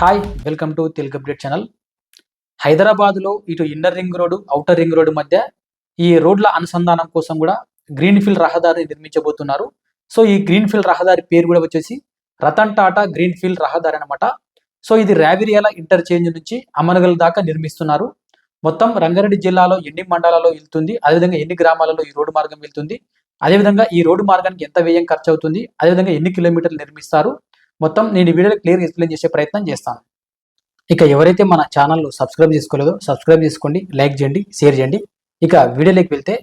Hi welcome to Telugu update channel హైదరాబాద్లో ఇటు inner ring road outer ring road మధ్య ఈ రోడ్ల అనుసంధానం కోసం కూడా గ్రీన్ ఫీల్డ్ నిర్మించబోతున్నారు. సో ఈ గ్రీన్ ఫీల్డ్ రహదారి పేరు కూడా వచ్చేసి రతన్ టాటా గ్రీన్ ఫీల్డ్ రహదారి అనమాట సో ఇది రావిరియాల ఇంటర్చేంజ్ నుంచి అమనగల్ దాకా నిర్మిస్తున్నారు. మొత్తం రంగారెడ్డి జిల్లాలో ఎన్ని మండలాల్లో వెళ్తుంది అదేవిధంగా ఎన్ని గ్రామాలలో ఈ రోడ్డు మార్గం వెళ్తుంది అదేవిధంగా ఈ రోడ్డు మార్గానికి ఎంత వ్యయం ఖర్చు అవుతుంది అదేవిధంగా ఎన్ని కిలోమీటర్లు నిర్మిస్తారు మొత్తం నేను వీడియోలో క్లియర్ ఎక్స్ప్లెయిన్ చేసే ప్రయత్నం చేస్తాను. ఇక ఎవరైతే మన ఛానల్ సబ్స్క్రైబ్ చేసుకోలేదో సబ్స్క్రైబ్ చేసుకోండి లైక్ చేయండి షేర్ చేయండి. ఇక వీడియోలోకి వెళ్తే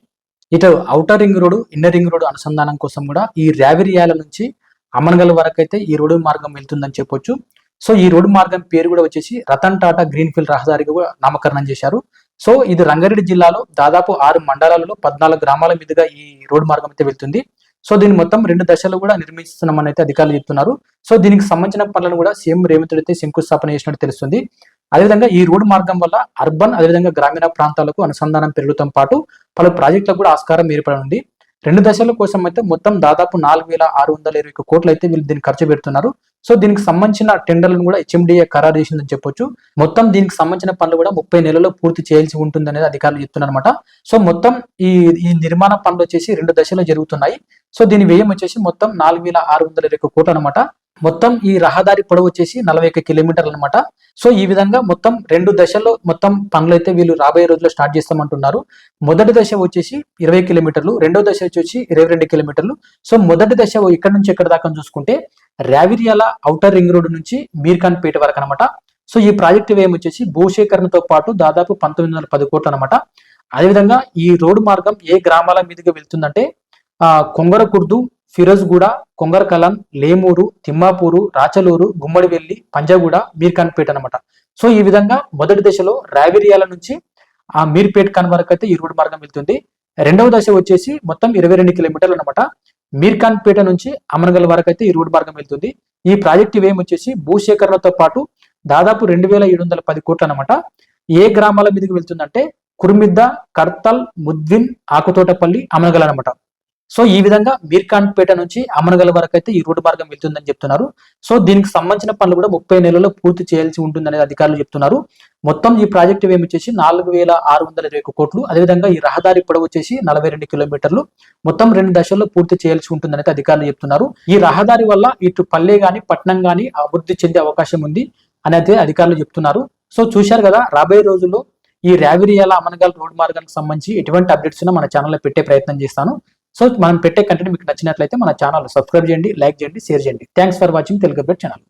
ఇటు outer ring road inner ring road అనుసంధానం కోసం కూడా ఈ రావిరియాల నుంచి అమన్గల్ వరకు అయితే ఈ రోడ్డు మార్గం వెళ్తుందని చెప్పొచ్చు. సో ఈ రోడ్డు మార్గం పేరు కూడా వచ్చేసి రతన్ టాటా గ్రీన్ ఫీల్డ్ రహదారికి కూడా నామకరణం చేశారు. సో ఇది రంగారెడ్డి జిల్లాలో దాదాపు ఆరు మండలాలలో పద్నాలుగు గ్రామాల మీదుగా ఈ రోడ్డు మార్గం అయితే వెళ్తుంది. సో దీన్ని మొత్తం రెండు దశలు కూడా నిర్మిస్తున్నామని అయితే అధికారులు చెప్తున్నారు. సో దీనికి సంబంధించిన పనులను కూడా సీఎం రేవంత్ రెడ్డి శంకుస్థాపన చేసినట్టు తెలుస్తుంది. అదేవిధంగా ఈ రోడ్డు మార్గం వల్ల అర్బన్ అదేవిధంగా గ్రామీణ ప్రాంతాలకు అనుసంధానం పెరుగుతాం పాటు పలు ప్రాజెక్టులకు కూడా ఆస్కారం ఏర్పడనుంది రెండు దశల కోసం అయితే మొత్తం దాదాపు నాలుగు వేల ఆరు వందల ఇరవై కోట్లు అయితే వీళ్ళు దీన్ని ఖర్చు పెడుతున్నారు. సో దీనికి సంబంధించిన టెండర్లను కూడా హెచ్ఎండిఏ ఖరారు చేసిందని చెప్పొచ్చు. మొత్తం దీనికి సంబంధించిన పనులు కూడా ముప్పై నెలల్లో పూర్తి చేయాల్సి ఉంటుంది అనేది అధికారులు చెప్తున్నారన్నమాట. సో మొత్తం ఈ ఈ నిర్మాణ పనులు వచ్చేసి రెండు దశలో జరుగుతున్నాయి. సో దీని వ్యయం వచ్చేసి మొత్తం నాలుగు వేల ఆరు వందల ఇరవై కోట్లు అనమాట మొత్తం ఈ రహదారి పొడవు వచ్చేసి నలభై ఒక్క కిలోమీటర్లు అనమాట సో ఈ విధంగా మొత్తం రెండు దశల్లో మొత్తం పనులు అయితే వీళ్ళు రాబోయే రోజుల్లో స్టార్ట్ చేస్తామంటున్నారు. మొదటి దశ వచ్చేసి ఇరవై కిలోమీటర్లు రెండో దశ వచ్చేసి ఇరవై రెండు కిలోమీటర్లు. సో మొదటి దశ ఇక్కడ నుంచి ఇక్కడ దాకా చూసుకుంటే రావిరియాల ఔటర్ రింగ్ రోడ్ నుంచి మీర్ఖాన్ పేట వరకు అనమాట సో ఈ ప్రాజెక్టు వ్యయం వచ్చేసి భూసేకరణతో పాటు దాదాపు పంతొమ్మిది వందల పది కోట్లు అనమాట అదేవిధంగా ఈ రోడ్డు మార్గం ఏ గ్రామాల మీదుగా వెళ్తుందంటే ఆ కొంగరకుర్దు ఫిరోజ్గూడ కొంగరకలం లేమూరు తిమ్మాపూరు రాచలూరు గుమ్మడివెల్లి పంజాగూడ మీర్ఖాన్పేట అనమాట సో ఈ విధంగా మొదటి దశలో రావిరియాల నుంచి ఆ మీర్పేట్ ఖాన్ వరకు అయితే ఈ రోడ్డు మార్గం వెళ్తుంది. రెండవ దశ వచ్చేసి మొత్తం ఇరవై రెండు కిలోమీటర్లు అనమాట మీర్ఖాన్పేట నుంచి అమనగల్ వరకు అయితే ఈ రోడ్డు మార్గం వెళ్తుంది. ఈ ప్రాజెక్టు వ్యయం వచ్చేసి భూసేకరణతో పాటు దాదాపు రెండు వేల ఏడు వందల పది కోట్లు అనమాట ఏ గ్రామాల మీదకి వెళ్తుందంటే కుర్మిద్ద కర్తల్ ముద్విన్ ఆకుతోటపల్లి అమనగల్ అనమాట సో ఈ విధంగా మీర్ఖాన్ పేట నుంచి అమనగల్ వరకు అయితే ఈ రోడ్డు మార్గం వెళ్తుందని చెప్తున్నారు. సో దీనికి సంబంధించిన పనులు కూడా ముప్పై నెలల్లో పూర్తి చేయాల్సి ఉంటుందనేది అధికారులు చెప్తున్నారు. మొత్తం ఈ ప్రాజెక్టు ఏమి వచ్చేసి నాలుగు వేల ఆరు వందల ఇరవై కోట్లు. అదేవిధంగా ఈ రహదారి పొడవు వచ్చేసి నలభై రెండు కిలోమీటర్లు. మొత్తం రెండు దశల్లో పూర్తి చేయాల్సి ఉంటుందనేది అధికారులు చెప్తున్నారు. ఈ రహదారి వల్ల ఇటు పల్లె గాని పట్టణం గాని అభివృద్ధి చెందే అవకాశం ఉంది అనేది అధికారులు చెప్తున్నారు. సో చూశారు కదా రాబోయే రోజుల్లో ఈ రావిరియాల అమనగల్ రోడ్ మార్గానికి సంబంధించి ఎటువంటి అప్డేట్స్ మన ఛానల్లో పెట్టే ప్రయత్నం చేస్తాను. సో మనం పెట్టే కంటెంట్ మీకు నచ్చినట్లయితే మన ఛానల్ సబ్స్క్రైబ్ చేయండి లైక్ చేయండి షేర్ చేయండి. Thanks for watching Telugu update channel